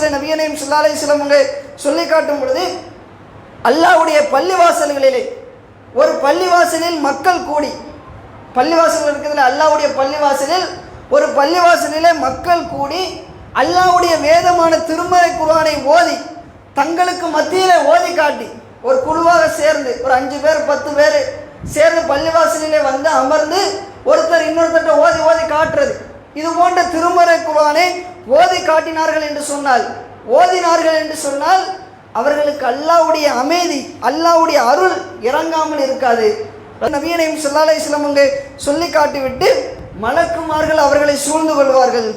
ஹதீஸில் நபியனையும் சுல்லாலை சிலமுங்க சொல்லி காட்டும் பொழுது அல்லாஹ்வுடைய பள்ளிவாசல்களிலே ஒரு பள்ளிவாசலில் மக்கள் கூடி பள்ளிவாசல் இருக்கிறதுல அல்லாவுடைய பள்ளிவாசலில் ஒரு பள்ளிவாசலிலே மக்கள் கூடி அல்லாஹ்வுடைய வேதமான திருமறை குர்ஆனை ஓதி தங்களுக்கு மத்தியில் ஓதி காட்டி ஒரு குழுவாக சேர்ந்து ஒரு அஞ்சு பேர் பத்து பேர் சேர்ந்து பள்ளிவாசலிலே வந்து அமர்ந்து ஒருத்தர் இன்னொருத்தர்ட்ட ஓதி ஓதி காட்டுறது. இது போன்ற திருமறை குரானை ஓதி காட்டினார்கள் என்று சொன்னால் ஓதினார்கள் என்று சொன்னால் அவர்களுக்கு அல்லாவுடைய அமைதி அல்லாவுடைய அருள் இறங்காமல் இருக்காது. நவீனையும் சொல்லாலை அலைஹி சொல்லி காட்டிவிட்டு மலக்குமார்கள் அவர்களை சூழ்ந்து கொள்வார்கள்.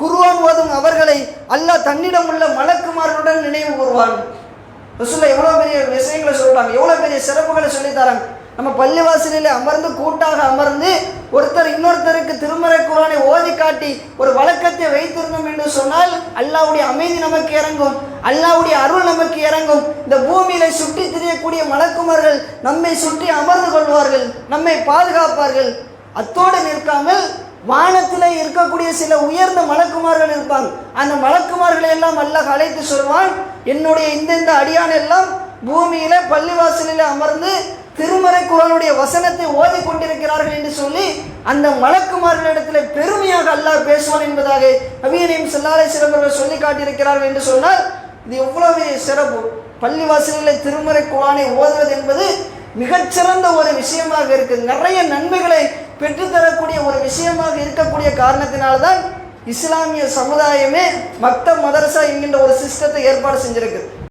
குருவான் ஓதும் அவர்களை அல்லாஹ் தன்னிடம் உள்ள மலக்குமார்களுடன் நினைவு கூறுவான். ரசூல்லா எவ்வளோ பெரிய விஷயங்களை சொல்கிறாங்க எவ்வளோ பெரிய சிறப்புகளை சொல்லித் தராங்க. நம்ம பள்ளிவாசலில் அமர்ந்து கூட்டாக அமர்ந்து ஒருவர் இன்னொருத்தருக்கு திருமறை குரானை ஓதி காட்டி ஒரு வழக்கத்தை வைத்திருந்தோம் என்று சொன்னால் அல்லாவுடைய அமைதி நமக்கு இறங்கும் அல்லாவுடைய அருள் நமக்கு இறங்கும். இந்த பூமியில சுற்றி திரியக்கூடிய மலக்குமார்கள் நம்மை சுற்றி அமர்ந்து கொள்வார்கள் நம்மை பாதுகாப்பார்கள். அத்தோடு நிற்காமல் வானத்தில் இருக்கக்கூடிய சில உயர்ந்த மலக்குமார்கள் இருப்பாங்க. அந்த மலக்குமார்களை எல்லாம் அல்லாஹ் அழைத்து சொல்வான் என்னுடைய இந்த இந்த அடியான் எல்லாம் பூமியில பள்ளிவாசலில் அமர்ந்து திருமறை குரலுடைய வசனத்தை ஓதி கொண்டிருக்கிறார்கள் என்று சொல்லி அந்த மலக்குமார்களிடத்தில் பெருமையாக அல்லாஹ் பேசுவான் என்பதாக நவீனையும் செல்லாலை சிறந்தவர்கள் சொல்லி காட்டியிருக்கிறார்கள் என்று சொன்னால் இது எவ்வளவு சிறப்பு. பள்ளிவாசலில் திருமறை குரானை ஓதுவது என்பது மிகச்சிறந்த ஒரு விஷயமாக இருக்குது. நிறைய நன்மைகளை பெற்றுத்தரக்கூடிய ஒரு விஷயமாக இருக்கக்கூடிய காரணத்தினால்தான் இஸ்லாமிய சமுதாயமே மக்த மதரசா என்கின்ற ஒரு சிஸ்டத்தை ஏற்பாடு செஞ்சிருக்கு.